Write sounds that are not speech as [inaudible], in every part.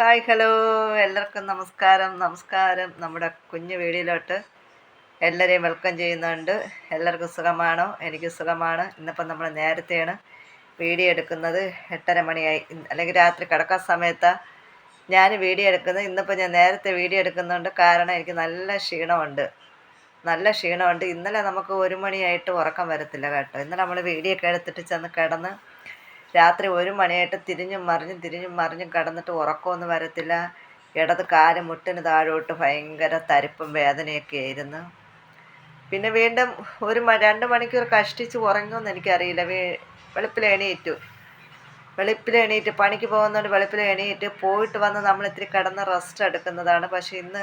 Hi hello. എല്ലാവർക്കും നമസ്കാരം. നമസ്കാരം. നമ്മുടെ കുഞ്ഞു വീഡിയോയിലോട്ട് എല്ലാവരെയും വെൽക്കം ചെയ്യുന്നുണ്ട്. എല്ലാവർക്കും സുഖമാണോ? എനിക്ക് സുഖമാണ്. ഇന്നിപ്പം നമ്മൾ നേരത്തെയാണ് വീഡിയോ എടുക്കുന്നത്. എട്ടര മണിയായി. അല്ലെങ്കിൽ രാത്രി കിടക്കാൻ സമയത്താണ് ഞാൻ വീഡിയോ എടുക്കുന്നത്. ഇന്നിപ്പോൾ ഞാൻ നേരത്തെ വീഡിയോ എടുക്കുന്നുണ്ട്. കാരണം എനിക്ക് നല്ല ക്ഷീണമുണ്ട്. നല്ല ക്ഷീണമുണ്ട്. ഇന്നലെ നമുക്ക് ഒരു മണിയായിട്ട് ഉറക്കം വരത്തില്ല കേട്ടോ. ഇന്നലെ നമ്മൾ വീഡിയോ ഒക്കെ എടുത്തിട്ട് ചെന്ന് കിടന്ന് രാത്രി ഒരു മണിയായിട്ട് തിരിഞ്ഞും മറിഞ്ഞും തിരിഞ്ഞും മറിഞ്ഞും കിടന്നിട്ട് ഉറക്കമൊന്നും വരത്തില്ല. ഇടത് കാൽ മുട്ടിന് താഴോട്ട് ഭയങ്കര തരിപ്പും വേദനയൊക്കെ ആയിരുന്നു. പിന്നെ വീണ്ടും ഒരു രണ്ട് മണിക്കൂർ കഷ്ടിച്ച് ഉറങ്ങുമെന്ന് എനിക്കറിയില്ല. വീ വെളുപ്പിൽ എണീറ്റു. വെളുപ്പിൽ എണീറ്റ് പണിക്ക് പോകുന്നതുകൊണ്ട് വെളുപ്പിൽ എണീറ്റ് പോയിട്ട് വന്ന് നമ്മൾ ഇത്തിരി കിടന്ന് റെസ്റ്റ് എടുക്കുന്നതാണ്. പക്ഷെ ഇന്ന്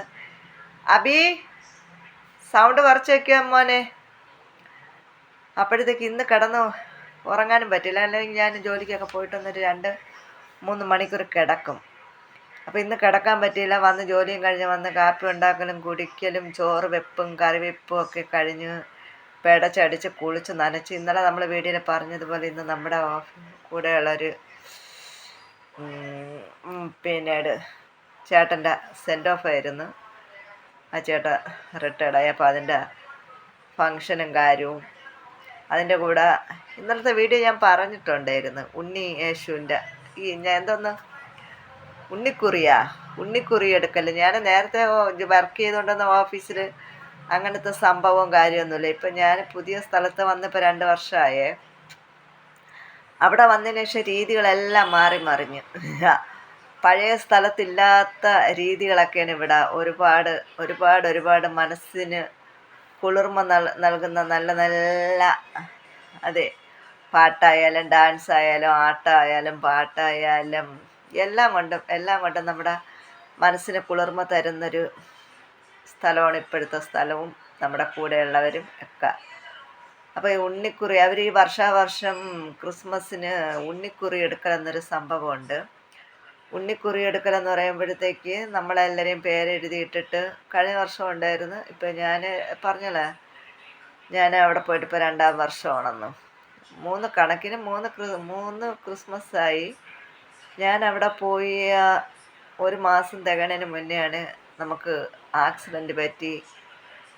അബി സൗണ്ട് കുറച്ച് വയ്ക്കുക മോനെ? അപ്പോഴത്തേക്ക് ഇന്ന് കിടന്ന് ഉറങ്ങാനും പറ്റില്ല. അല്ലെങ്കിൽ ഞാൻ ജോലിക്കൊക്കെ പോയിട്ട് വന്നിട്ട് രണ്ട് മൂന്ന് മണിക്കൂർ കിടക്കും. അപ്പോൾ ഇന്ന് കിടക്കാൻ പറ്റിയില്ല. വന്ന് ജോലിയും കഴിഞ്ഞ് വന്ന് കാപ്പി ഉണ്ടാക്കലും കുടിക്കലും ചോറ് വെപ്പും കറിവെപ്പും ഒക്കെ കഴിഞ്ഞ് പെടച്ചടിച്ച് കുളിച്ച് നനച്ച് ഇന്നലെ നമ്മൾ വീഡിയോയിൽ പറഞ്ഞതുപോലെ ഇന്ന് നമ്മുടെ കൂടെയുള്ളൊരു പിന്നീട് ചേട്ടന്റെ സെൻഡ് ഓഫ് ആയിരുന്നു. ആ ചേട്ടൻ റിട്ടയർഡായി അപ്പോൾ അതിന്റെ ഫങ്ഷനും കാര്യവും അതിന്റെ കൂടെ ഇന്നലത്തെ വീഡിയോ ഞാൻ പറഞ്ഞിട്ടുണ്ടായിരുന്നു. ഉണ്ണി യേശുവിന്റെ ഈ ഞാൻ എന്തോന്ന്? ഉണ്ണിക്കുറിയാ? ഉണ്ണിക്കുറി എടുക്കൽ. ഞാൻ നേരത്തെ വർക്ക് ചെയ്തുകൊണ്ടിരുന്ന ഓഫീസിൽ അങ്ങനത്തെ സംഭവവും കാര്യമൊന്നുമില്ല. ഇപ്പം ഞാൻ പുതിയ സ്ഥലത്ത് വന്നിപ്പോൾ രണ്ട് വർഷമായേ. അവിടെ വന്നതിന് ശേഷം രീതികളെല്ലാം മാറി മറിഞ്ഞു. പഴയ സ്ഥലത്തില്ലാത്ത രീതികളൊക്കെയാണ് ഇവിടെ ഒരുപാട് ഒരുപാട് ഒരുപാട് മനസ്സിന് കുളിർമ നൽ നൽകുന്ന നല്ല നല്ല അതെ പാട്ടായാലും ഡാൻസ് ആയാലും ആട്ടായാലും പാട്ടായാലും എല്ലാം കൊണ്ടും എല്ലാം കൊണ്ടും നമ്മുടെ മനസ്സിന് കുളിർമ തരുന്നൊരു സ്ഥലമാണ് ഇപ്പോഴത്തെ സ്ഥലവും നമ്മുടെ കൂടെയുള്ളവരും ഒക്കെ. അപ്പോൾ ഈ ഉണ്ണിക്കുറി അവർ ഈ വർഷാവർഷം ക്രിസ്മസിന് ഉണ്ണിക്കുറി എടുക്കലെന്നൊരു സംഭവമുണ്ട്. ഉണ്ണിക്കുറി എടുക്കലെന്ന് പറയുമ്പോഴത്തേക്ക് നമ്മളെല്ലാവരെയും പേരെഴുതിയിട്ടിട്ട് കഴിഞ്ഞ വർഷം ഉണ്ടായിരുന്നു. ഇപ്പം ഞാൻ പറഞ്ഞല്ലേ ഞാൻ അവിടെ പോയിട്ട് ഇപ്പോൾ രണ്ടാം വർഷമാണെന്ന്. മൂന്ന് കണക്കിന് മൂന്ന് മൂന്ന് ക്രിസ്മസായി. ഞാൻ അവിടെ പോയി ഒരു മാസം തികണതിന് മുന്നെയാണ് നമുക്ക് ആക്സിഡന്റ് പറ്റി.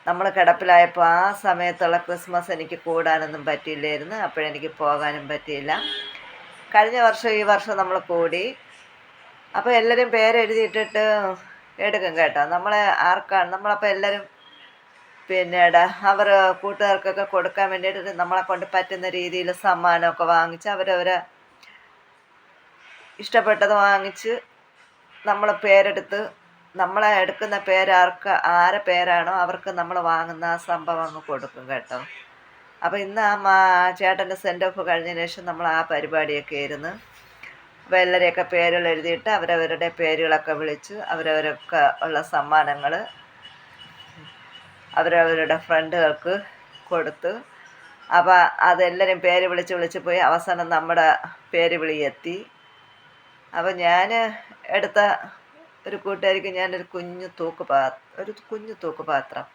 നമ്മൾ കിടപ്പിലായപ്പോൾ ആ സമയത്തുള്ള ക്രിസ്മസ് എനിക്ക് കൂടാനൊന്നും പറ്റിയില്ലായിരുന്നു. അപ്പോഴെനിക്ക് പോകാനും പറ്റിയില്ല. കഴിഞ്ഞ വർഷം ഈ വർഷം നമ്മൾ കൂടി. അപ്പോൾ എല്ലാവരും പേരെഴുതിയിട്ടിട്ട് എടുക്കും കേട്ടോ. നമ്മളെ ആർക്കാണ്? നമ്മളപ്പോൾ എല്ലാവരും പിന്നീട് അവർ കൂട്ടുകാർക്കൊക്കെ കൊടുക്കാൻ വേണ്ടിയിട്ട് നമ്മളെ കൊണ്ട് പറ്റുന്ന രീതിയിൽ സമ്മാനമൊക്കെ വാങ്ങിച്ച് അവരവരെ ഇഷ്ടപ്പെട്ടത് വാങ്ങിച്ച് നമ്മൾ പേരെടുത്ത് നമ്മളെ എടുക്കുന്ന പേരാർക്ക് ആരെ പേരാണോ അവർക്ക് നമ്മൾ വാങ്ങുന്ന ആ സംഭവം അങ്ങ് കൊടുക്കും കേട്ടോ. അപ്പോൾ ഇന്ന് ആ മാ ചേട്ടന്റെ സെൻഡ് ഓഫ് കഴിഞ്ഞതിന് ശേഷം നമ്മൾ ആ പരിപാടിയൊക്കെ അപ്പോൾ എല്ലാവരെയൊക്കെ പേരുകൾ എഴുതിയിട്ട് അവരവരുടെ പേരുകളൊക്കെ വിളിച്ച് അവരവരൊക്കെ ഉള്ള സമ്മാനങ്ങൾ അവരവരുടെ ഫ്രണ്ടുകൾക്ക് കൊടുത്ത് അപ്പോൾ അതെല്ലാവരും പേര് വിളിച്ച് വിളിച്ച് പോയി അവസാനം നമ്മുടെ പേര് വിളി എത്തി. അപ്പോൾ ഞാൻ എടുത്ത ഒരു കൂട്ടുകാരിക്ക് ഞാനൊരു കുഞ്ഞു തൂക്ക് പാ ഒരു കുഞ്ഞു തൂക്ക് പാത്രം.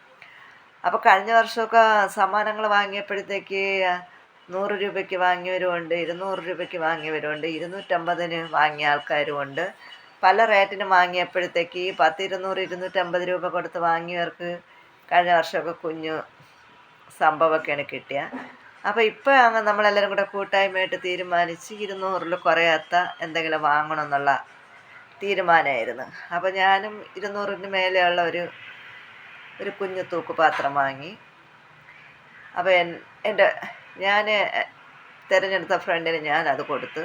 അപ്പോൾ കഴിഞ്ഞ വർഷമൊക്കെ സമ്മാനങ്ങൾ വാങ്ങിയപ്പോഴത്തേക്ക് നൂറ് രൂപയ്ക്ക് വാങ്ങിയവരുമുണ്ട് ഇരുന്നൂറ് രൂപയ്ക്ക് വാങ്ങിയവരുമുണ്ട് ഇരുന്നൂറ്റമ്പതിന് വാങ്ങിയ ആൾക്കാരുമുണ്ട്. പല റേറ്റിന് വാങ്ങിയപ്പോഴത്തേക്ക് ഈ പത്ത് ഇരുന്നൂറ് ഇരുന്നൂറ്റമ്പത് രൂപ കൊടുത്ത് വാങ്ങിയവർക്ക് കഴിഞ്ഞ വർഷമൊക്കെ കുഞ്ഞു സംഭവമൊക്കെയാണ് കിട്ടിയ. അപ്പോൾ ഇപ്പോൾ അങ്ങ് നമ്മളെല്ലാവരും കൂടെ കൂട്ടായ്മയായിട്ട് തീരുമാനിച്ച് ഇരുന്നൂറിൽ കുറയാത്ത എന്തെങ്കിലും വാങ്ങണം എന്നുള്ള തീരുമാനമായിരുന്നു. അപ്പോൾ ഞാനും ഇരുന്നൂറിന് മേലെയുള്ള ഒരു ഒരു കുഞ്ഞു തൂക്കുപാത്രം വാങ്ങി. അപ്പോൾ എൻ എന്റെ ഞാൻ തിരഞ്ഞെടുത്ത ഫ്രണ്ടിന് ഞാൻ അത് കൊടുത്തു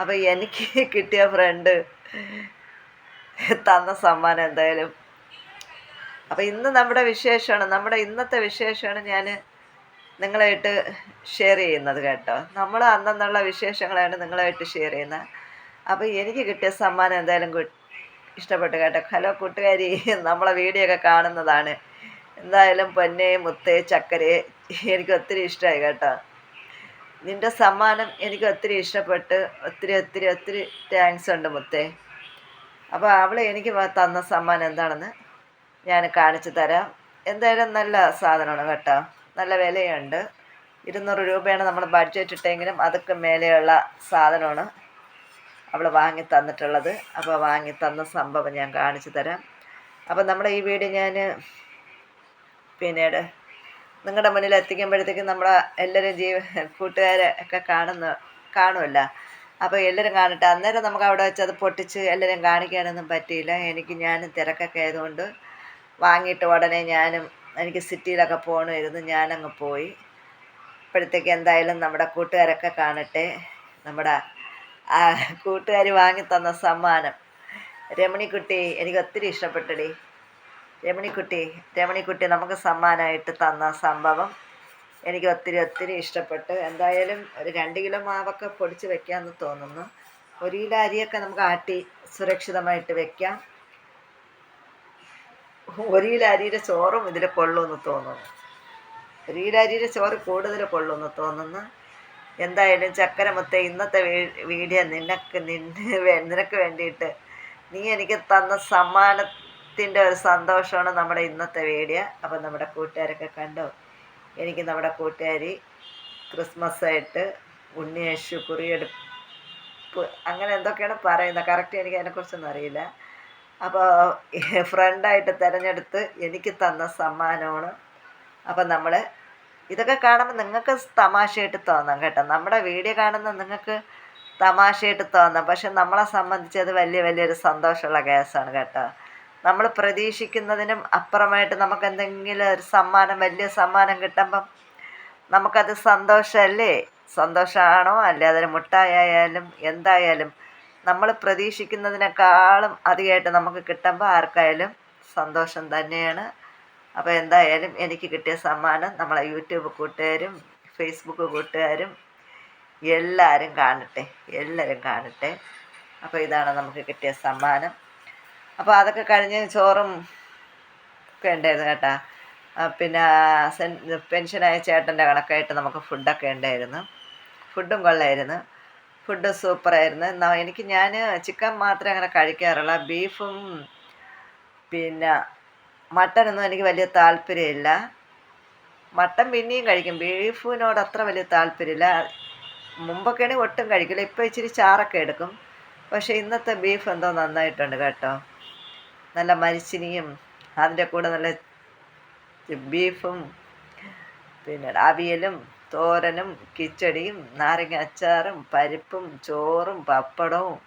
അപ്പോൾ എനിക്ക് [laughs] കിട്ടിയ ഫ്രണ്ട് തന്ന സമ്മാനം എന്തായാലും. അപ്പോൾ ഇന്ന് നമ്മുടെ വിശേഷമാണ് നമ്മുടെ ഇന്നത്തെ വിശേഷമാണ് ഞാൻ നിങ്ങളായിട്ട് ഷെയർ ചെയ്യുന്നത് കേട്ടോ. നമ്മൾ അന്നെന്നുള്ള വിശേഷങ്ങളാണ് നിങ്ങളായിട്ട് ഷെയർ ചെയ്യുന്നത്. അപ്പോൾ എനിക്ക് കിട്ടിയ സമ്മാനം എന്തായാലും ഇഷ്ടപ്പെട്ടു കേട്ടോ. ഹലോ കൂട്ടുകാരി നമ്മളെ വീഡിയോ ഒക്കെ കാണുന്നതാണ്. എന്തായാലും പൊന്നെ മുത്തേ ചക്കരെ എനിക്ക് ഒത്തിരി ഇഷ്ടമായി കേട്ടോ. നിന്റെ സമ്മാനം എനിക്ക് ഒത്തിരി ഇഷ്ടപ്പെട്ട് ഒത്തിരി ഒത്തിരി ഒത്തിരി താങ്ക്സ് ഉണ്ട് മുത്തേ. അപ്പോൾ അവൾ എനിക്ക് തന്ന സമ്മാനം എന്താണെന്ന് ഞാൻ കാണിച്ചു തരാം. എന്തായാലും നല്ല സാധനമാണ് കേട്ടോ. നല്ല വിലയുണ്ട്. ഇരുന്നൂറ് രൂപയാണ് നമ്മൾ ബഡ്ജറ്റ് ഇട്ടെങ്കിലും അതൊക്കെ മേലെയുള്ള സാധനമാണ് അവൾ വാങ്ങി തന്നിട്ടുള്ളത്. അപ്പോൾ വാങ്ങി തന്ന സംഭവം ഞാൻ കാണിച്ചു തരാം. അപ്പോൾ നമ്മുടെ ഈ വീഡിയോ ഞാൻ പിന്നീട് നിങ്ങളുടെ മുന്നിൽ എത്തിക്കുമ്പോഴത്തേക്കും നമ്മളെ എല്ലാവരും ജീവ കൂട്ടുകാരെ ഒക്കെ കാണുന്ന കാണുമല്ല അപ്പോൾ എല്ലാവരും കാണട്ടെ. അന്നേരം നമുക്ക് അവിടെ വെച്ച് അത് പൊട്ടിച്ച് എല്ലാവരും കാണിക്കാനൊന്നും പറ്റിയില്ല. എനിക്ക് ഞാനും തിരക്കൊക്കെ ആയതുകൊണ്ട് വാങ്ങിയിട്ട് ഉടനെ ഞാനും എനിക്ക് സിറ്റിയിലൊക്കെ പോകണമായിരുന്നു ഞാനങ്ങ് പോയി. ഇപ്പോഴത്തേക്ക് എന്തായാലും നമ്മുടെ കൂട്ടുകാരൊക്കെ കാണട്ടെ. നമ്മുടെ കൂട്ടുകാർ വാങ്ങി തന്ന സമ്മാനം. രമണിക്കുട്ടി എനിക്ക് ഒത്തിരി ഇഷ്ടപ്പെട്ടടി. രമണിക്കുട്ടി രമണിക്കുട്ടി നമുക്ക് സമ്മാനമായിട്ട് തന്ന സംഭവം എനിക്ക് ഒത്തിരി ഒത്തിരി ഇഷ്ടപ്പെട്ടു. എന്തായാലും ഒരു രണ്ട് കിലോ മാവൊക്കെ പൊടിച്ച് വെക്കാമെന്ന് തോന്നുന്നു. ഒരു കിലോ അരിയൊക്കെ നമുക്ക് ആട്ടി സുരക്ഷിതമായിട്ട് വെക്കാം. ഒരു കിലോ അരിയുടെ ചോറും ഇതിൽ കൊള്ളുമെന്ന് തോന്നുന്നു. ഒരു കിലോ അരിയുടെ ചോറ് കൂടുതൽ കൊള്ളുമെന്ന് തോന്നുന്നു. എന്തായാലും ചക്കരമുത്ത ഇന്നത്തെ വീഡിയോ നിനക്ക് നിന്നെ നിനക്ക് വേണ്ടിയിട്ട് നീ എനിക്ക് തന്ന സമ്മാനത്തിന്റെ ഒരു സന്തോഷമാണ് നമ്മുടെ ഇന്നത്തെ വീഡിയോ. അപ്പം നമ്മുടെ കൂട്ടുകാരൊക്കെ കണ്ടോ? എനിക്ക് നമ്മുടെ കൂട്ടുകാരി ക്രിസ്മസ് ആയിട്ട് ഉണ്ണിയേശു കുറിയെടുപ്പ് അങ്ങനെ എന്തൊക്കെയാണ് പറയുന്നത്? കറക്റ്റ് എനിക്ക് അതിനെക്കുറിച്ചൊന്നും അറിയില്ല. അപ്പോൾ ഫ്രണ്ടായിട്ട് തിരഞ്ഞെടുത്ത് എനിക്ക് തന്ന സമ്മാനമാണ്. അപ്പം നമ്മൾ ഇതൊക്കെ കാണുമ്പോൾ നിങ്ങൾക്ക് തമാശയായിട്ട് തോന്നാം കേട്ടോ. നമ്മുടെ വീഡിയോ കാണുന്ന നിങ്ങൾക്ക് തമാശയായിട്ട് തോന്നാം. പക്ഷെ നമ്മളെ സംബന്ധിച്ച് അത് വലിയ വലിയൊരു സന്തോഷമുള്ള കേസാണ് കേട്ടോ. നമ്മൾ പ്രതീക്ഷിക്കുന്നതിനും അപ്പുറമായിട്ട് നമുക്ക് എന്തെങ്കിലും ഒരു സമ്മാനം വലിയ സമ്മാനം കിട്ടുമ്പം നമുക്കത് സന്തോഷമല്ലേ? സന്തോഷമാണോ? അല്ലേ? അതിന് മുട്ടായാലും എന്തായാലും നമ്മൾ പ്രതീക്ഷിക്കുന്നതിനേക്കാളും അധികമായിട്ട് നമുക്ക് കിട്ടുമ്പോൾ ആർക്കായാലും സന്തോഷം തന്നെയാണ്. അപ്പോൾ എന്തായാലും എനിക്ക് കിട്ടിയ സമ്മാനം നമ്മളെ യൂട്യൂബ് കൂട്ടുകാരും ഫേസ്ബുക്ക് കൂട്ടുകാരും എല്ലാവരും കാണട്ടെ. എല്ലാവരും കാണട്ടെ. അപ്പോൾ ഇതാണ് നമുക്ക് കിട്ടിയ സമ്മാനം. അപ്പോൾ അതൊക്കെ കഴിഞ്ഞ് ചോറും ഒക്കെ ഉണ്ടായിരുന്നു കേട്ടാ. പിന്നെ സെൻ പെൻഷനായ ചേട്ടന്റെ കണക്കായിട്ട് നമുക്ക് ഫുഡൊക്കെ ഉണ്ടായിരുന്നു. ഫുഡും കൊള്ളായിരുന്നു. ഫുഡ് സൂപ്പറായിരുന്നു. എന്നാൽ എനിക്ക് ഞാൻ ചിക്കൻ മാത്രമേ അങ്ങനെ കഴിക്കാറുള്ള. ബീഫും പിന്നെ മട്ടനൊന്നും എനിക്ക് വലിയ താല്പര്യമില്ല. മട്ടൻ പിന്നെയും കഴിക്കും. ബീഫിനോട് അത്ര വലിയ താല്പര്യമില്ല. മുമ്പൊക്കെയാണെങ്കിൽ ഒട്ടും കഴിക്കില്ല. ഇപ്പോൾ ഇച്ചിരി ചാറൊക്കെ എടുക്കും. പക്ഷേ ഇന്നത്തെ ബീഫ് എന്തോ നന്നായിട്ടുണ്ട് കേട്ടോ. നല്ല മരിച്ചിനിയും അതിന്റെ കൂടെ നല്ല ബീഫും പിന്നെ അവിയലും തോരനും കിച്ചടിയും നാരങ്ങ അച്ചാറും പരിപ്പും ചോറും പപ്പടവും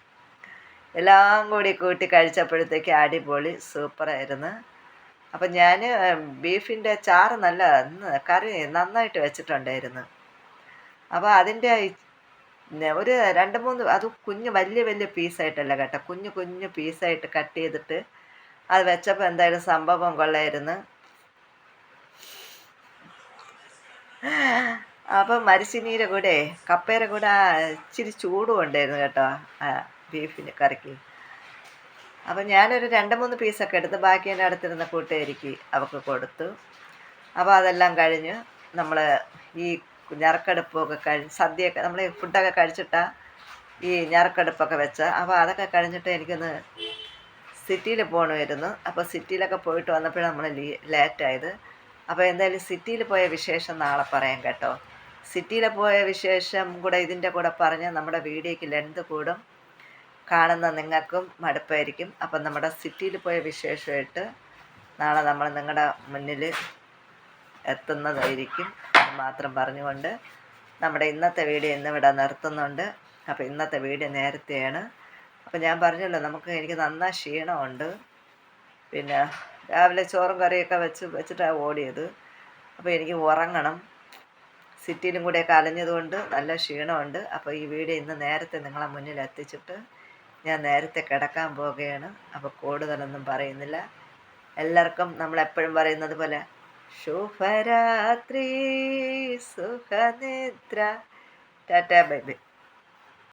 എല്ലാം കൂടി കൂട്ടി കഴിച്ചപ്പോഴത്തേക്ക് അടിപൊളി സൂപ്പറായിരുന്നു. അപ്പം ഞാൻ ബീഫിന്റെ ചാറ് നല്ല കറി നന്നായിട്ട് വെച്ചിട്ടുണ്ടായിരുന്നു. അപ്പോൾ അതിന്റെ ഒരു രണ്ട് മൂന്ന് അത് കുഞ്ഞ് വലിയ വലിയ പീസായിട്ടല്ല കേട്ടോ കുഞ്ഞു കുഞ്ഞു പീസായിട്ട് കട്ട് ചെയ്തിട്ട് അത് വെച്ചപ്പോൾ എന്തായാലും സംഭവം കൊള്ളായിരുന്നു. അപ്പം മരിച്ചിനീരെ കൂടെ കപ്പയുടെ കൂടെ ഇച്ചിരി ചൂടും ഉണ്ടായിരുന്നു കേട്ടോ ബീഫിന് കറിക്ക്. അപ്പം ഞാനൊരു രണ്ട് മൂന്ന് പീസൊക്കെ എടുത്ത് ബാക്കി എന്റെ അടുത്തിരുന്ന കൂട്ടുകാരിക്ക് അവൾക്ക് കൊടുത്തു. അപ്പോൾ അതെല്ലാം കഴിഞ്ഞ് നമ്മൾ ഈ ഞറക്കടുപ്പൊക്കെ കഴിഞ്ഞ് സദ്യയൊക്കെ നമ്മൾ ഫുഡൊക്കെ കഴിച്ചിട്ടാണ് ഈ ഞറക്കടുപ്പൊക്കെ വെച്ച അപ്പോൾ അതൊക്കെ കഴിഞ്ഞിട്ട് എനിക്കൊന്ന് സിറ്റിയിൽ പോകണമായിരുന്നു അപ്പോൾ സിറ്റിയിലൊക്കെ പോയിട്ട് വന്നപ്പോഴാണ് നമ്മൾ ലീ ലേറ്റായത്. അപ്പോൾ എന്തായാലും സിറ്റിയിൽ പോയ വിശേഷം നാളെ പറയാം കേട്ടോ. സിറ്റിയിൽ പോയ വിശേഷം കൂടെ ഇതിന്റെ കൂടെ പറഞ്ഞ് നമ്മുടെ വീഡിയോയ്ക്ക് ലെന്ത് കൂടും. കാണുന്ന നിങ്ങൾക്കും മടുപ്പായിരിക്കും. അപ്പം നമ്മുടെ സിറ്റിയിൽ പോയ വിശേഷമായിട്ട് നാളെ നമ്മൾ നിങ്ങളുടെ മുന്നിൽ എത്തുന്നതായിരിക്കും അത് മാത്രം പറഞ്ഞുകൊണ്ട് നമ്മുടെ ഇന്നത്തെ വീഡിയോ ഇന്നിവിടെ നിർത്തുന്നുണ്ട്. അപ്പോൾ ഇന്നത്തെ വീഡിയോ നേരത്തെയാണ്. അപ്പോൾ ഞാൻ പറഞ്ഞല്ലോ നമുക്ക് എനിക്ക് നന്നായി ക്ഷീണമുണ്ട്. പിന്നെ രാവിലെ ചോറും കറിയൊക്കെ വെച്ച് വെച്ചിട്ടാണ് ഓടിയത്. അപ്പോൾ എനിക്ക് ഉറങ്ങണം. സിറ്റിയിലും കൂടെയൊക്കെ അലഞ്ഞതുകൊണ്ട് നല്ല ക്ഷീണമുണ്ട്. അപ്പോൾ ഈ വീഡിയോ ഇന്ന് നേരത്തെ നിങ്ങളെ മുന്നിൽ എത്തിച്ചിട്ട് ഞാൻ നേരത്തെ കിടക്കാൻ പോവുകയാണ്. അപ്പോൾ കൂടുതലൊന്നും പറയുന്നില്ല. എല്ലാവർക്കും നമ്മൾ എപ്പോഴും പറയുന്നത് പോലെ ശുഭരാത്രി സുഖനിദ്ര ടാറ്റാ ബൈ ബൈ.